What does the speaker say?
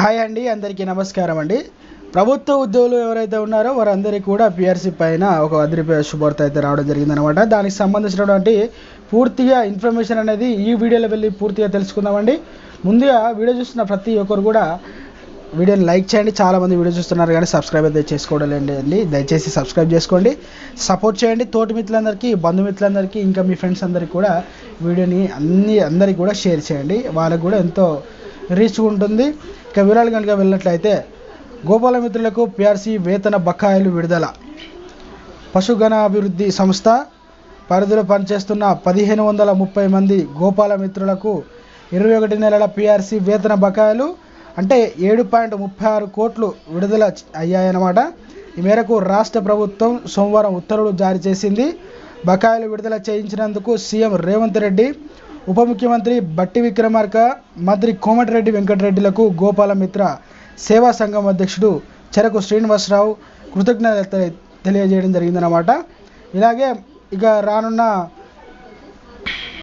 Hi అండి అందరికీ నమస్కారం అండి. ప్రభుత్వ ఉద్యోగులు ఎవరైతే ఉన్నారో వారందరికీ కూడా పిఆర్సీ పైన ఒక అదిరిపోయే శుభార్త అయితే రావడం జరిగిందనమాట దానికి సంబంధించినటువంటి పూర్తిగా ఇన్ఫర్మేషన్ అనేది ఈ వీడియోలో వెళ్ళి పూర్తిగా తెలుసుకుందామండి. ముందుగా వీడియో చూస్తున్న ప్రతి ఒక్కరు కూడా వీడియోని లైక్ చేయండి. చాలామంది వీడియో చూస్తున్నారు కానీ సబ్స్క్రైబ్ అయితే చేసుకోవడం అండి. దయచేసి సబ్స్క్రైబ్ చేసుకోండి. సపోర్ట్ చేయండి. తోటి మిత్రులందరికీ బంధుమిత్రులందరికీ ఇంకా మీ ఫ్రెండ్స్ అందరికీ కూడా వీడియోని అన్ని అందరికీ కూడా షేర్ చేయండి. వాళ్ళకు కూడా ఎంతో రీచ్ ఉంటుంది. ఇక వివరాలు కనుక వెళ్ళినట్లయితే గోపాల మిత్రులకు పిఆర్సీ వేతన బకాయిలు విడుదల. పశుగణాభివృద్ధి సంస్థ పరిధిలో పనిచేస్తున్న పదిహేను వందల ముప్పై మంది గోపాల మిత్రులకు ఇరవై ఒకటి నెలల పిఆర్సీ వేతన బకాయిలు అంటే ఏడు పాయింట్ ముప్పై ఆరు కోట్లు విడుదల అయ్యాయన్నమాట. ఈ మేరకు రాష్ట్ర ప్రభుత్వం సోమవారం ఉత్తర్వులు జారీ చేసింది. బకాయిలు విడుదల చేయించినందుకు సీఎం రేవంత్ రెడ్డి ఉప ముఖ్యమంత్రి బట్టి విక్రమార్క మంత్రి కోమటిరెడ్డి వెంకటరెడ్డిలకు గోపాలమిత్ర సేవా సంఘం అధ్యక్షుడు చెరకు శ్రీనివాసరావు కృతజ్ఞత తె- తెలియజేయడం జరిగిందన్నమాట. ఇలాగే ఇక రానున్న